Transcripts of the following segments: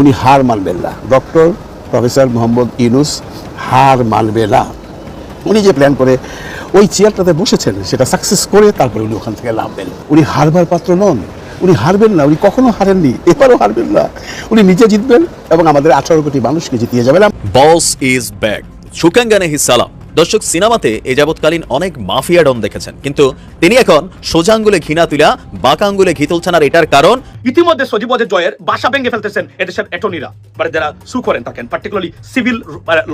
উনি হার মানবেন না। ডক্টর প্রফেসর মোহাম্মদ ইউনুস হার মানবে না। উনি যে প্ল্যান করে ওই চেয়ারটাতে বসেছেন, সেটা সাকসেস করে তারপরে উনি ওখান থেকে নামবেন উনি হারবার পাত্র নন। উনি হারবেন না, উনি কখনো হারেননি, এবারও হারবেন না। উনি নিজে জিতবেন এবং আমাদের আঠারো কোটি মানুষকে জিতিয়ে যাবেন। বস ইজ ব্যাক সুকাঙ্গানে হি সালাম। দর্শক, সিনেমাতে এ যাবৎকালীন অনেক মাফিয়া ডন দেখেছেন। কিন্তু তিনি এখন সোজা আঙ্গুলে ঘৃণা তুলা, বাঁকা আঙ্গুলে ঘি তুলছেন আর এটার কারণ? ইতিমধ্যে সজীবদের জয়ের বাসা ভেঙে ফেলতেছেন এদেশের অ্যাটর্নিরা মানে যারা সু করেন থাকেন পার্টিকুলারলি সিভিল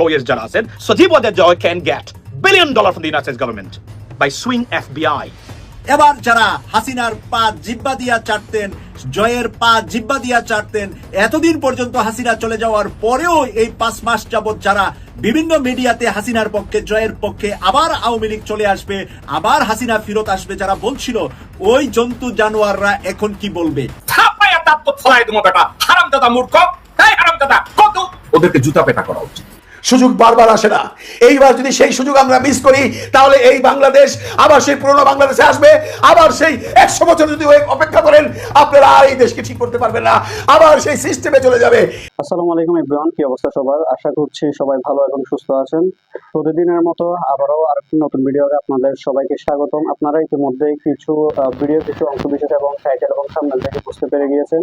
লয়ার্স যারা আছেন সজীবদের Joy can get billion dollar from the united government by swing FBI এবার যারা হাসিনার পা জিব্বা দিয়া চাটতেন, জয়ের পা জিব্বা দিয়া চাটতেন, এতদিন পর্যন্ত হাসিনা চলে যাওয়ার পরেও এই পাঁচ মাস যাবত যারা বিভিন্ন মিডিয়াতে হাসিনার পক্ষে, জয়ের পক্ষে আবার আওয়ামী লীগ চলে আসবে, আবার হাসিনা ফিরত আসবে যারা বলছিল, ওই জন্তু জানোয়াররা এখন কি বলবে? ওদেরকে জুতা পেটা করা উচিত। সুযোগ বারবার আসে না। এইবার যদি সেই সুযোগ আমরা মিস করি, তাহলে এই বাংলাদেশ আবার সেই পুরনো বাংলাদেশে আসবে। আবার সেই একশো বছর যদি অপেক্ষা করেন, আপনারা আর এই দেশকে ঠিক করতে পারবেন না। আবার সেই সিস্টেমে চলে যাবে। আসসালামু আলাইকুম ইব্রাহিম কি অবস্থা সবার? আশা করছি সবাই ভালো এবং সুস্থ আছেন। প্রতিদিনের মতো আবারও আরেকটি নতুন ভিডিওতে আপনাদের সবাইকে স্বাগতম। আপনারা ইতিমধ্যে কিছু ভিডিও কিছু অংশ বিশেষ এবং টাইটেল এবং সামনে থেকে বুঝতে পেরে গিয়েছেন।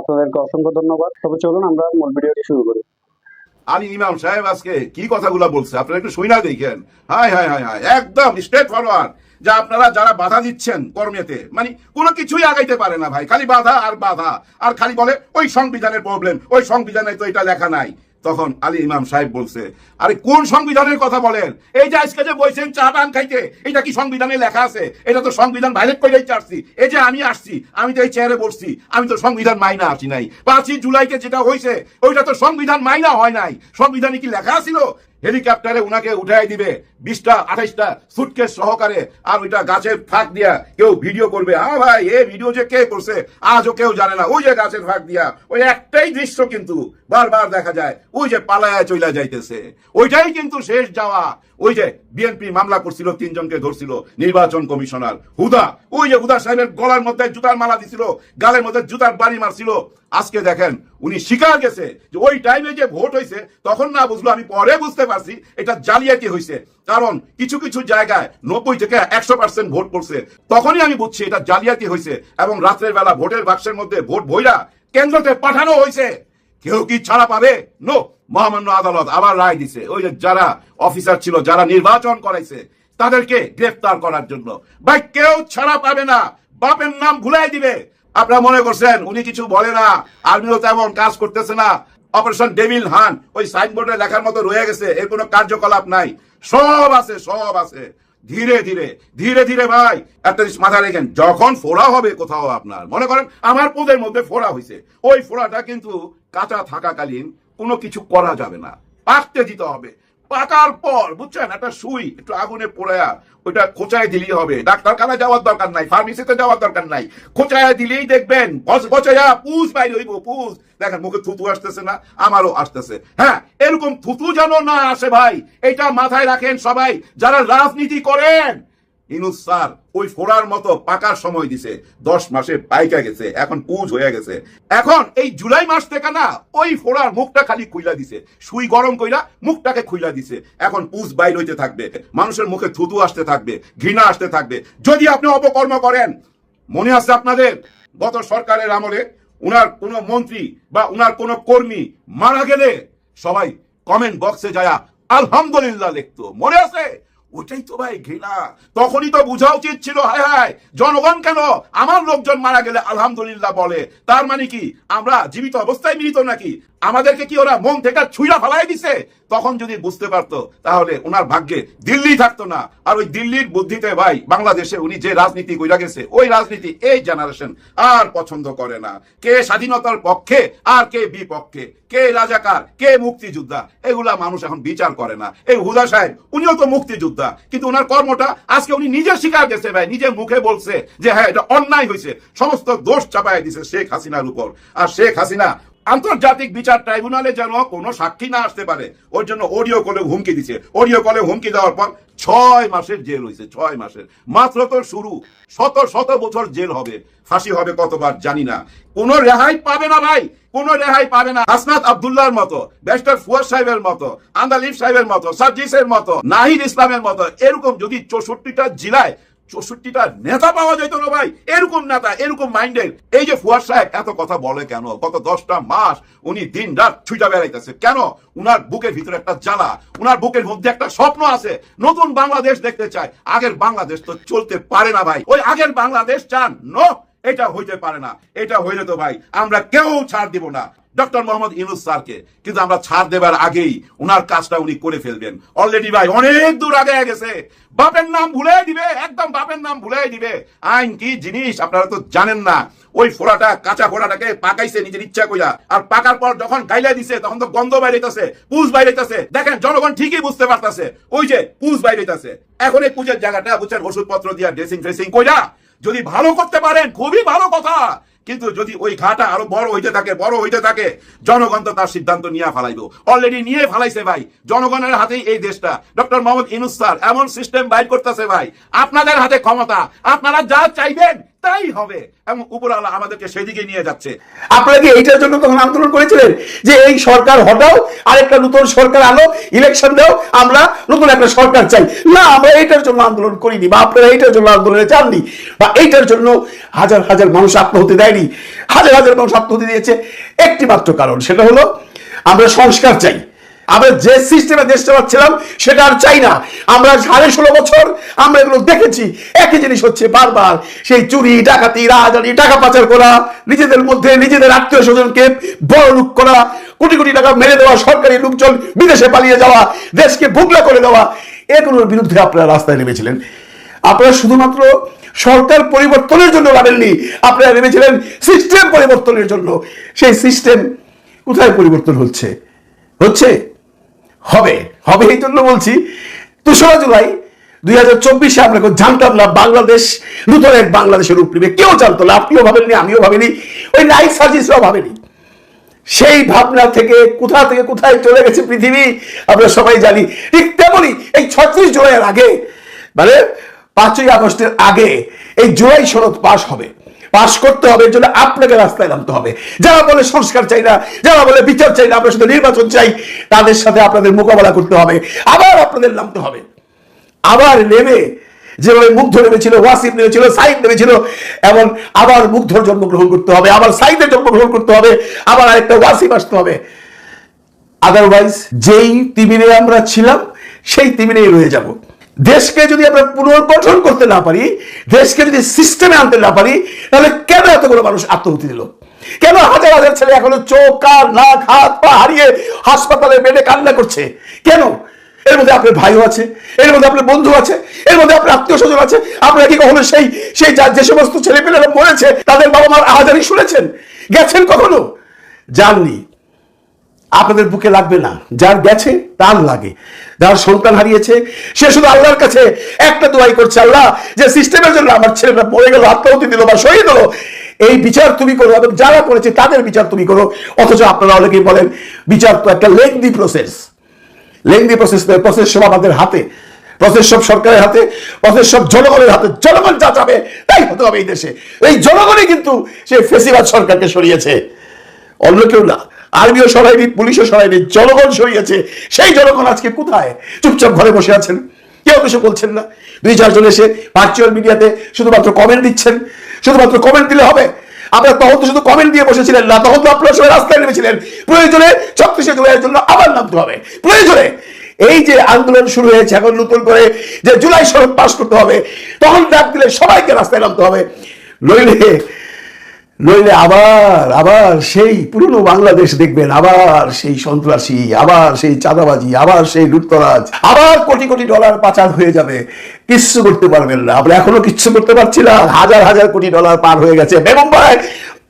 আপনাদেরকে অসংখ্য ধন্যবাদ। তবে চলুন আমরা মূল ভিডিওটি শুরু করি। আলী ইমাম সাহেব আজকে কি কথাগুলো বলছে? আপনারা একটু শুই না দেখেন। হাই হাই হাই হাই একদম স্ট্রেট ফরওয়ার্ড যা আপনারা যারা বাধা দিচ্ছেন কর্মেতে মানে কোনো কিছুই আগাইতে পারে না ভাই। খালি বাধা আর বাধা। আর খালি বলে, ওই সংবিধানের প্রবলেম ওই সংবিধানে তো এটা লেখা নাই। তখন আলী ইমাম সাহেব বলছে, আরে কোন সংবিধানের কথা বলেন? এই যে আজকে যে বলছেন চা টান খাইতে, এটা কি সংবিধানে লেখা আছে? এটা তো সংবিধান ভাইলেট করে আসছি এই যে আমি আসছি, আমি তো এই চেয়ারে বসছি, আমি তো সংবিধান মাইনা আসি নাই। পাঁচই জুলাইতে যেটা হয়েছে ওইটা তো সংবিধান মাইনা হয় নাই। সংবিধানে কি লেখা ছিল হেলিকপ্টারে উনাকে উঠাই দিবে। বিশটা, আঠাইশটা সুটকেস সহকারে। আর ওইটা গাছের ফাঁক দিয়া কেউ ভিডিও করবে। হ্যাঁ ভাই এই ভিডিও যে কে করছে? আজও কেউ জানে না। ওই যে গাছের ফাঁক দিয়া। ওই একটাই দৃশ্য কিন্তু বারবার দেখা যায়। ওই যে পালায়া চইলা যাইতেছে। ওইটাই কিন্তু শেষ যাওয়া। ওই যে বিএনপি মামলা করছিল, তিনজনকে ধরছিল, নির্বাচন কমিশনার। হুদা, ওই যে হুদা সাহেবের গলার মধ্যে জুতার মালা দিছিল, গালের মধ্যে জুতার বাড়ি মারছিল। আজকে দেখেন, উনি স্বীকার গেছে যে ওই টাইমে যে ভোট হয়েছে তখন না বুঝলো, আমি পরে বুঝতে পারছি, এটা জালিয়াতি হয়েছে কারণ কিছু কিছু জায়গায় নব্বই থেকে একশো পার্সেন্ট ভোট পড়ছে। তখনই আমি বুঝছি এটা জালিয়াতি হয়েছে এবং রাত্রের বেলা ভোটের বাক্সের মধ্যে ভোট ভইরা কেন্দ্রতে পাঠানো হয়েছে কেউ কি ছাড়া পাবে? নো। মহামান্য আদালত আবার রায় দিছে। ওই যে যারা অফিসার ছিল, যারা নির্বাচন করাইছে, তাদেরকে গ্রেফতার করার জন্য। ভাই, কেউ ছাড়া পাবে না। বাপের নাম ভুলাই দিবে। আপনারা মনে করছেন, উনি কিছু বলে না। আর্মিও তেমন কাজ করতেছে না। অপারেশন ডেভিল হান, ওই সাইনবোর্ডে লেখার মতো রয়ে গেছে, এর কোনো কার্যকলাপ নাই। সব আছে সব আছে। ধীরে ধীরে ধীরে ধীরে ভাই, একটা জিনিস মাথায় রেখেন, যখন ফোড়া হবে কোথাও আপনার, মনে করেন আমার পোদের মধ্যে ফোড়া হয়েছে ওই ফোড়াটা কিন্তু কাঁচা থাকাকালীন কোনো কিছু করা যাবে না, পাকতে দিতে হবে। পাকার পর বুঝছেন? একটা সুই, একটু আগুনে পোড়ায়া ওইটা খোঁচায় দিলেই হবে। ডাক্তারখানা যাওয়ার দরকার নাই ফার্মেসিতে যাওয়ার দরকার নাই। খোঁচায় দিলেই দেখবেন খোঁচায়া পুষ বাইরে হইব, পুষ। দেখেন, মুখে থুতু আসতেছে না, আমারও আসতেছে। হ্যাঁ এরকম থুতু যেন না আসে ভাই এটা মাথায় রাখেন সবাই, যারা রাজনীতি করেন ইনুস স্যার ওই ফোড়ার মতো পাকার সময় দিছে। দশ মাসে পাইকা গেছে, এখন পুজ হয়ে গেছে। এখন এই জুলাই মাস থেকে না, ওই ফোড়ার মুখটা খালি খুইলা দিছে। সুই গরম কইলা মুখটাকে খুইলা দিছে। এখন পুজ বাইর হইতে থাকবে, মানুষের মুখে থুতু আসতে থাকবে, ঘৃণা আসতে থাকবে। যদি আপনি অপকর্ম করেন, মনে আছে আপনাদের? গত সরকারের আমলে উনার কোন মন্ত্রী বা উনার কোন কর্মী মারা গেলে সবাই কমেন্ট বক্সে যায় আলহামদুলিল্লাহ লিখতো। মনে আছে? ওটাই তো ভাই ঘৃণা। তখনই তো বোঝা উচিত ছিল, হায় হায়, জনগণ কেন? আমার লোকজন মারা গেলে আলহামদুলিল্লাহ বলে। তার মানে কি, আমরা জীবিত অবস্থায় মিলিত নাকি? আমাদেরকে কি ওরা মন থেকে ছুঁড়া ফেলাই দিছে? তখন যদি বুঝতে পারতো, তাহলে ওনার ভাগ্যে দিল্লি থাকতো না। আর ওই দিল্লির বুদ্ধিতে ভাই, বাংলাদেশে উনি যে রাজনীতি কইরা গেছে, ওই রাজনীতি এই জেনারেশন আর পছন্দ করে না। কে স্বাধীনতার পক্ষে আর কে বিপক্ষে? কে রাজাকার, কে মুক্তিযোদ্ধা? এগুলা মানুষ এখন বিচার করে না। এই হুদা সাহেব, উনিও তো মুক্তিযোদ্ধা। কিন্তু ওনার কর্মটা আজকে উনি নিজে স্বীকার গেছে ভাই, নিজে মুখে বলছে যে হ্যাঁ এটা অন্যায় হয়েছে সমস্ত দোষ চাপাই দিছে শেখ হাসিনার উপর। আর শেখ হাসিনা আন্তর্জাতিক বিচার ট্রাইব্যুনালে যেন কোনো সাক্ষী না আসতে পারে, ওর জন্য অডিও কলে হুমকি দিছে। অডিও কলে হুমকি দেওয়ার পর ছয় মাসের জেল হয়েছে, ছয় মাসের। মাত্র তো শুরু, শত শত বছর জেল হবে, ফাঁসি হবে কতবার জানি না। কোন রেহাই পাবে না ভাই, কোন রেহাই পাবে না। হাসনাত আব্দুল্লাহর মতো, ব্যারিস্টার ফুয়াদ সাহেবের মতো আন্দালিফ সাহেবের মতো, সার্জিসের মতো, নাহিদ ইসলামের মতো, এরকম যদি চৌষট্টিটা জেলায় চৌষট্টিটা নেতা পাওয়া যেত না ভাই। এরকম নেতা, এরকম মাইন্ডের। এই যে ফুয়াদ সাহেব এত কথা বলে কেন? গত দশটা মাস উনি দিন রাত ছুটা বেড়াইতেছে। কেন? উনার বুকের ভিতরে একটা জ্বালা, উনার বুকের মধ্যে একটা স্বপ্ন আছে। নতুন বাংলাদেশ দেখতে চায়। আগের বাংলাদেশ তো চলতে পারে না ভাই। ওই আগের বাংলাদেশ চান, নো এটা হইতে পারে না, এটা হইলে তো ভাই আমরা কেউ ছাড় দিব না। ডক্টর মোহাম্মদ ইউনুস স্যারকে, কিন্তু আমরা ছাড় দেবার আগেই উনার কাজটা উনি করে ফেলবেন। অলরেডি ভাই অনেক দূর আগে গেছে। বাপের নাম ভুলে দিবে, একদম বাপের নাম ভুলে দিবে। আইন কি জিনিস, আপনারা তো জানেন না। ওই ফোড়াটা, কাঁচা ফোড়াটাকে পাকাইছে নিজের ইচ্ছা কইরা। আর পাকার পর যখন গাইলা দিছে, তখন তো গন্ধ বাইরেছে পুষ বাইরেছে দেখেন, জনগণ ঠিকই বুঝতে পারতাছে। ওই যে পুষ বাইরেছে এখন এই পুজোর জায়গাটা বুঝছেন, ওষুধপত্র দিয়া ড্রেসিং ফ্রেসিং কইরা যদি ভালো করতে পারেন, খুবই ভালো কথা। কিন্তু যদি ওই ঘাটা আরও বড় হইতে থাকে, বড় হইতে থাকে, জনগণ তো তার সিদ্ধান্ত নিয়ে ফালাইব। অলরেডি নিয়ে ফালাইছে ভাই। জনগণের হাতেই এই দেশটা। ডক্টর মোহাম্মদ ইনুস এমন সিস্টেম বাইর করতেছে ভাই। আপনাদের হাতে ক্ষমতা। আপনারা যা চাইবেন তাই হবে। এবং উপরওয়ালা আমাদেরকে সেদিকে নিয়ে যাচ্ছে। আপনারা কি এইটার জন্য তখন আন্দোলন করেছিলেন? যে এই সরকার হটাও, আরেকটা নতুন সরকার আনো ইলেকশন দাও, আমরা নতুন একটা সরকার চাই। না, আমরা এইটার জন্য আন্দোলন করিনি, বা আপনারা এইটার জন্য আন্দোলনে চাননি বা এইটার জন্য হাজার হাজার মানুষ আত্মহত্যা দেয়নি। হাজার হাজার মানুষ আত্মহত্যা দিয়েছে। একটি মাত্র কারণ, সেটা হলো আমরা সংস্কার চাই। আমরা যে সিস্টেমে দেশ চালাচ্ছিলাম, সেটা আর চাই না। আমরা সাড়ে ষোলো বছর আমরা এগুলো দেখেছি। একই জিনিস হচ্ছে বারবার, সেই চুরি, ডাকাতি, রাহাজানি, টাকা পাচার করা, নিজেদের মধ্যে নিজেদের আত্মীয় স্বজনকে বড় লুক করা, কোটি কোটি টাকা মেরে দেওয়া, সরকারি লোকজন বিদেশে পালিয়ে যাওয়া, দেশকে ভুগলা করে দেওয়া, এগুলোর বিরুদ্ধে আপনারা রাস্তায় নেমেছিলেন। আপনারা শুধুমাত্র সরকার পরিবর্তনের জন্য নামেননি আপনারা নেমেছিলেন সিস্টেম পরিবর্তনের জন্য। সেই সিস্টেম কোথায় পরিবর্তন হচ্ছে? হচ্ছে? হবে হবে এই জন্য বলছি। তেসরা জুলাই দুই হাজার চব্বিশে আমরা জানতাম না বাংলাদেশ, নতুন এক বাংলাদেশের রূপ নেবে। কেউ জানতো না, আপনিও ভাবেননি, আমিও ভাবিনি। ওই নাইট সার্জিসরাও ভাবেনি। সেই ভাবনা থেকে কোথা থেকে কোথায় চলে গেছে পৃথিবী, আমরা সবাই জানি। ঠিক তেমনই এই ছত্রিশ জুলাইয়ের আগে মানে পাঁচই আগস্টের আগে, এই জুলাই সনদ পাশ হবে। পাশ করতে হবে, এর জন্য আপনাকে রাস্তায় নামতে হবে। যারা বলে সংস্কার চাই না, যারা বলে বিচার চাই না, আমরা শুধু নির্বাচন চাই, তাদের সাথে আপনাদের মোকাবেলা করতে হবে, আবার আপনাদের নামতে হবে। আবার নেমে যেভাবে মুগ্ধ নেমেছিল, ওয়াসিফ নেমেছিল, সাইদ নেমেছিল এমন আবার মুগ্ধর জন্মগ্রহণ করতে হবে, আবার সাইদের জন্মগ্রহণ করতে হবে, আবার আরেকটা ওয়াসিফ আসতে হবে। আদারওয়াইজ যেই তিমিরে আমরা ছিলাম, সেই তিমিরেই রয়ে যাব। দেশকে যদি আমরা পুনর্গঠন করতে না পারি, দেশকে যদি সিস্টেমে আনতে না পারি, তাহলে কেন এতগুলো মানুষ আত্মহত্যা দিল? কেন হাজার হাজার ছেলে এখনও চোখ, কান, নাক, হাত, পা হারিয়ে হাসপাতালে বেডে কান্না করছে? কেন? এর মধ্যে আপনার ভাইও আছে, এর মধ্যে আপনার বন্ধু আছে, এর মধ্যে আপনার আত্মীয় স্বজন আছে। আপনারা কি কখনো সেই সেই যা- সমস্ত ছেলেপেলেরা মরেছে, তাদের বাবা মার আহাজারি শুনেছেন? গেছেন কখনো? যাননি। আপনাদের বুকে লাগবে না। যার গেছে, তার লাগে। যার সন্তান হারিয়েছে, সে শুধু আল্লাহর কাছে একটা দোয়াই করছে, আল্লাহ, যে সিস্টেমের জন্য আমার ছেলেটা পড়ে গেল, আত্মহত্যা দিল বা শহীদ হলো, এই বিচার তুমি করো, এবং যারা করেছে, তাদের বিচার তুমি করো। অথচ আপনারা অনেকেই বলেন, বিচার তো একটা lengthy process lengthy process process সব আমাদের হাতে। প্রসেস সব সরকারের হাতে প্রসেস সব জনগণের হাতে। জনগণ যা চাবে, তাই হতে হবে এই দেশে। এই জনগণই কিন্তু সেই ফেসিবাদ সরকারকে সরিয়েছে। অন্য কেউ না। আর্মিও সরাইনি পুলিশও সরাইনি জনগণ সরিয়েছে। সেই জনগণ আজকে কোথায়? চুপচাপ ঘরে বসে আছেন। কেউ কিছু বলছেন না। দুই, চারজন এসে ভার্চুয়াল মিডিয়াতে শুধুমাত্র কমেন্ট দিচ্ছেন। শুধুমাত্র কমেন্ট দিলে হবে। আপনারা তখন তো শুধু কমেন্ট দিয়ে বসেছিলেন না, তখন তো আপনারা সবাই রাস্তায় নেমেছিলেন। প্রয়োজনে ছত্রিশে জুলাইয়ের জন্য আবার নামতে হবে। প্রয়োজনে এই যে আন্দোলন শুরু হয়েছে, এখন নতুন করে যে জুলাই সনদ পাস করতে হবে, তখন ডাক দিলে সবাইকে রাস্তায় নামতে হবে। নইলে নইলে আবার আবার সেই পুরনো বাংলাদেশ দেখবেন, আবার সেই সন্ত্রাসী, আবার সেই চাঁদাবাজি, আবার সেই লুটতরাজ, আবার কোটি কোটি ডলার পাচার হয়ে যাবে। কিচ্ছু করতে পারবেন না। আমরা এখনও কিচ্ছু করতে পারছি না। হাজার হাজার কোটি ডলার পার হয়ে গেছে। বেগম ভাই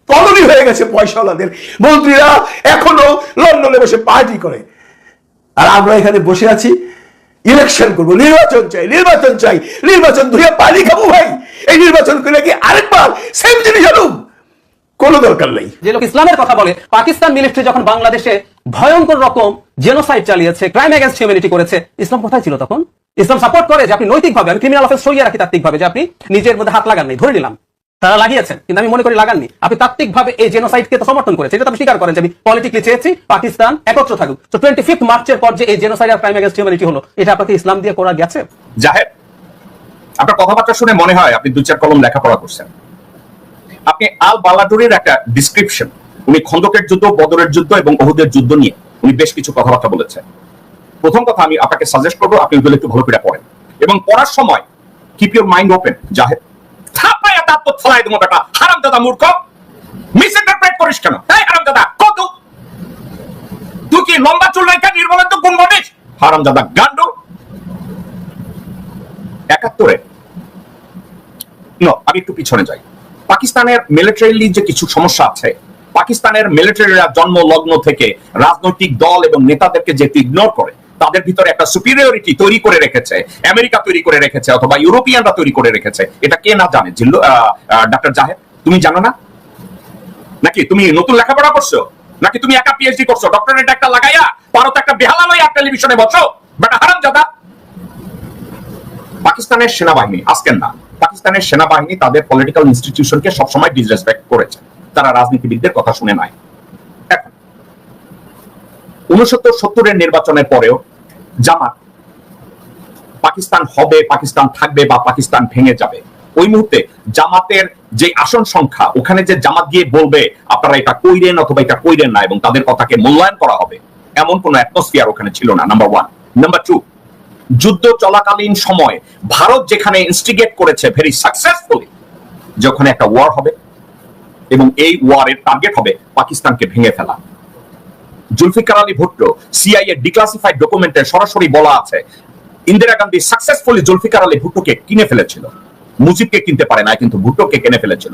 কলোনি হয়ে গেছে পয়সাওয়ালাদের। মন্ত্রীরা এখনও লন্ডনে বসে পার্টি করে। আর আমরা এখানে বসে আছি। ইলেকশন করব। নির্বাচন চাই নির্বাচন চাই। নির্বাচন ধুয়ে পানি খাব ভাই। এই নির্বাচন করে কি আরেকবার সেম জিনিস আনুম কোনো দরকার নেই। যে লোক ইসলামের কথা বলে পাকিস্তান মিলিটারি যখন বাংলাদেশে ভয়ঙ্কর রকম জেনোসাইড চালিয়েছে ক্রাইম এগেন্স্ট হিউম্যানিটি করেছে ইসলাম কোথায় ছিল তখন? ইসলাম সাপোর্ট করে যে আপনি নৈতিকভাবে আমি ক্রিমিনাল অফেন্স সরিয়ে রাখি তাত্ত্বিকভাবে যে আপনি নিজের মধ্যে হাত লাগান নাই ধরে নিলাম। তারা লাগিয়েছেন কিন্তু আমি মনে করি লাগাননি। আপনি তাত্ত্বিকভাবে এই জেনোসাইডকে তো সমর্থন করেছে এটা তো আপনি স্বীকার করেন যে আমি পলিটিকলি চেয়েছি পাকিস্তান একত্র থাকুক। তো টোয়েন্টি ফিফথ মার্চের পর যে এই জেনোসাইড আর ক্রাইম এগেন্স্ট হিউম্যানিটি হলো এটা আপনাকে ইসলাম দিয়ে করা গেছে? জাহেদ আপনার কথাবার্তা শুনে মনে হয় আপনি দু চার কলম লেখাপড়া করছেন। আপনি আল বালাডুরের একটা ডিসক্রিপশন উনি খন্দকের যুদ্ধ, বদরের যুদ্ধ এবং ওহুদের যুদ্ধ নিয়ে উনি বেশ কিছু কথাবার্তা বলেছেন। প্রথম কথা আমি আপনাকে সাজেস্ট করব, আপনি ওগুলো একটু ভালো করে পড়েন। এবং পড়ার সময় keep your mind open Zahed. তো দেবো বেটা হারাম দাদা মূর্খ। মিসইন্টারপ্রেট করিস কেন? এই হারাম দাদা, কত? তুই কি লম্বা চুল রেখা নির্মলের হারাম দাদা, গান্ডু। একাত্তরে। নো আমি একটু পিছনে যাই। পাকিস্তানের মিলিটারিলি যে কিছু সমস্যা আছে, পাকিস্তানের মিলিটারিরা জন্ম লগ্ন থেকে রাজনৈতিক দল এবং নেতাদেরকে যেহেতু ইগনোর করে, তাদের ভিতরে একটা সুপিরিয়রিটি তৈরি করে রেখেছে, আমেরিকা তৈরি করে রেখেছে অথবা ইউরোপিয়ানরা তৈরি করে রেখেছে। এটা কে না জানে? ডাক্তার জাহেদ, তুমি জানো না? নাকি তুমি নতুন লেখাপড়া করছ? নাকি তুমি একা পিএইচডি করছ? ডক্টরেট একটা লাগাইয়া পারো তো একটা বেহালা লইয়া টেলিভিশনে বসো? বেটা হারাম জাদা পাকিস্তানের সেনাবাহিনী, আজকের না। পাকিস্তানের সেনাবাহিনী তাদের পলিটিক্যাল ইনস্টিটিউশনকে সবসময় ডিসরেসপেক্ট করেছে। তারা রাজনীতিবিদদের কথা শুনে নাই। উনসত্তর সত্তরের নির্বাচনের পরেও জামাত পাকিস্তান হবে, পাকিস্তান থাকবে বা পাকিস্তান ভেঙে যাবে, ওই মুহূর্তে জামাতের যে আসন সংখ্যা, ওখানে যে জামাত গিয়ে বলবে, আপনারা এটা কইরেন অথবা এটা কইরেন না এবং তাদের কথাকে মূল্যায়ন করা হবে, এমন কোন অ্যাটমসফিয়ার ওখানে ছিল না নাম্বার ওয়ান নাম্বার টু যুদ্ধ চলাকালীন সময় ভারত যেখানে ইনস্টিগেট করেছে ভেরি সাকসেসফুলি যে ওখানে একটা ওয়ার হবে এবং এই ওয়ারের টার্গেট হবে পাকিস্তানকে ভেঙে ফেলা। জুলফিকার আলী ভুট্টো সিআইএ ডিক্লাসিফাইড ডকুমেন্টে সরাসরি বলা আছে, ইন্দিরা গান্ধী সাকসেসফুলি জুলফিকার আলী ভুট্টোকে কিনে ফেলেছিল। মুজিবকে কিনতে পারে না কিন্তু ভুট্টোকে কিনে ফেলেছিল।